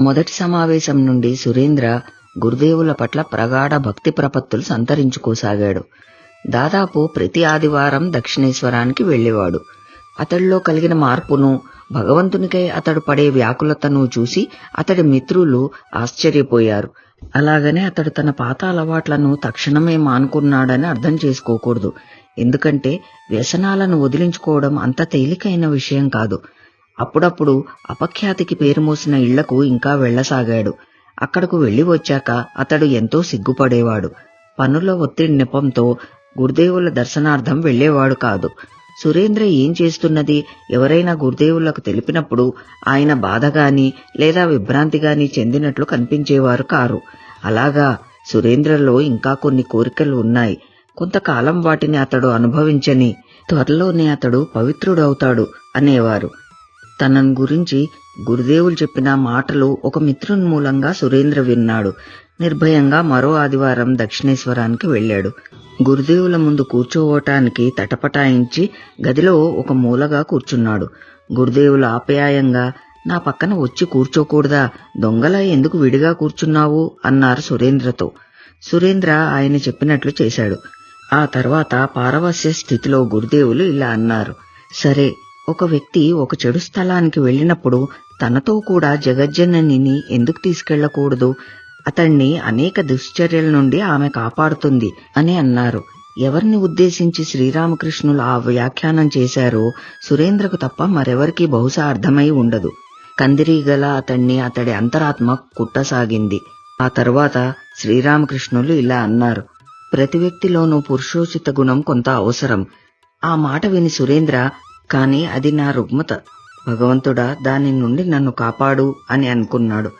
మొదటి సమావేశం నుండి సురేంద్ర గురుదేవుల పట్ల ప్రగాఢ భక్తి ప్రపత్తులు సంతరించుకోసాగాడు. దాదాపు ప్రతి ఆదివారం దక్షిణేశ్వరానికి వెళ్ళేవాడు అతడిలో కలిగిన మార్పును భగవంతునికై అతడు పడే వ్యాకులతను చూసి అతడి మిత్రులు ఆశ్చర్యపోయారు. అలాగనే అతడు తన పాత అలవాట్లను తక్షణమే మానుకున్నాడని అర్థం చేసుకోకూడదు. ఎందుకంటే వ్యసనాలను వదిలించుకోవడం అంత తేలికైన విషయం కాదు. అప్పుడప్పుడు అపఖ్యాతికి పేరు మోసిన ఇళ్ళకు ఇంకా వెళ్ళసాగాడు అక్కడకు వెళ్ళి వచ్చాక అతడు ఎంతో సిగ్గుపడేవాడు. పనుల ఒత్తిడి నెపంతో గురుదేవుల దర్శనార్థం వెళ్ళేవాడు కాదు. సురేంద్ర ఏం చేస్తున్నది? ఎవరైనా గురుదేవులకు తెలిపినప్పుడు ఆయన బాధగాని లేదా విభ్రాంతిగాని చెందినట్లు కనిపించేవారు కారు. అలాగా సురేంద్రలో ఇంకా కొన్ని కోరికలు ఉన్నాయి. కొంతకాలం వాటిని అతడు అనుభవించని త్వరలోనే అతడు పవిత్రుడవుతాడు అనేవారు. తనను గురించి గురుదేవులు చెప్పిన మాటలు ఒక మిత్రుని మూలంగా సురేంద్ర విన్నాడు. నిర్భయంగా మరో ఆదివారం దక్షిణేశ్వరానికి వెళ్ళాడు. గురుదేవుల ముందు కూర్చోవటానికి తటపటాయించి గదిలో ఒక మూలగా కూర్చున్నాడు. గురుదేవులు ఆప్యాయంగా నా పక్కన వచ్చి కూర్చోకూడదా? దొంగల ఎందుకు విడిగా కూర్చున్నావు? అన్నారు సురేంద్రతో. సురేంద్ర ఆయన చెప్పినట్లు చేశాడు. ఆ తర్వాత పారవస్య స్థితిలో గురుదేవులు ఇలా అన్నారు. సరే ఒక వ్యక్తి ఒక చెడు స్థలానికి వెళ్ళినప్పుడు తనతో కూడా జగజ్జననిని ఎందుకు తీసుకెళ్ళకూడదు అతణ్ణి అనేక దుశ్చర్యల నుండి ఆమె కాపాడుతుంది అని అన్నారు. ఎవరిని ఉద్దేశించి శ్రీరామకృష్ణులు ఆ వ్యాఖ్యానం చేశారో సురేంద్రకు తప్ప మరెవరికీ బహుశా అర్థమై ఉండదు. కందిరీగల అతణ్ణి అతడి అంతరాత్మ కుట్టసాగింది. ఆ తర్వాత శ్రీరామకృష్ణులు ఇలా అన్నారు. ప్రతి వ్యక్తిలోనూ పురుషోచిత గుణం కొంత అవసరం. ఆ మాట విని సురేంద్ర కానీ అది నా రుగ్మత. భగవంతుడా దాని నుండి నన్ను కాపాడు అని అనుకున్నాడు.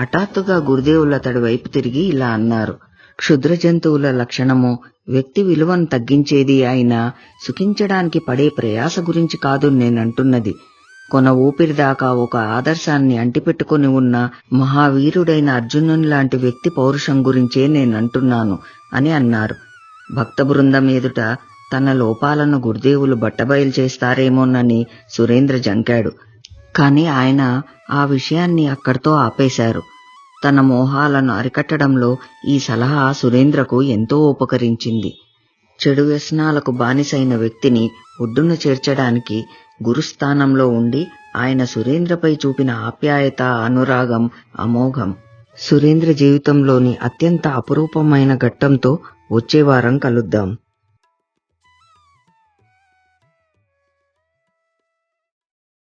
హఠాత్తుగా గురుదేవులు అతడి వైపు తిరిగి ఇలా అన్నారు. క్షుద్ర జంతువుల లక్షణము వ్యక్తి విలువను తగ్గించేది అయినా సుఖించడానికి పడే ప్రయాస గురించి కాదు నేనంటున్నది. కొన ఊపిరి దాకా ఒక ఆదర్శాన్ని అంటిపెట్టుకుని ఉన్న మహావీరుడైన అర్జునుని లాంటి వ్యక్తి పౌరుషం గురించే నేనంటున్నాను అని అన్నారు. భక్త బృందం ఎదుట తన లోపాలను గురుదేవులు బట్టబయలు చేస్తారేమోనని సురేంద్ర జంకాడు. కాని ఆయన ఆ విషయాన్ని అక్కడితో ఆపేశారు. తన మోహాలను అరికట్టడంలో ఈ సలహా సురేంద్రకు ఎంతో ఉపకరించింది. చెడు వ్యసనాలకు బానిసైన వ్యక్తిని ఒడ్డున చేర్చడానికి గురుస్థానంలో ఉండి ఆయన సురేంద్రపై చూపిన ఆప్యాయత అనురాగం అమోఘం సురేంద్ర జీవితంలోని అత్యంత అపురూపమైన ఘట్టంతో వచ్చే వారం కలుద్దాం.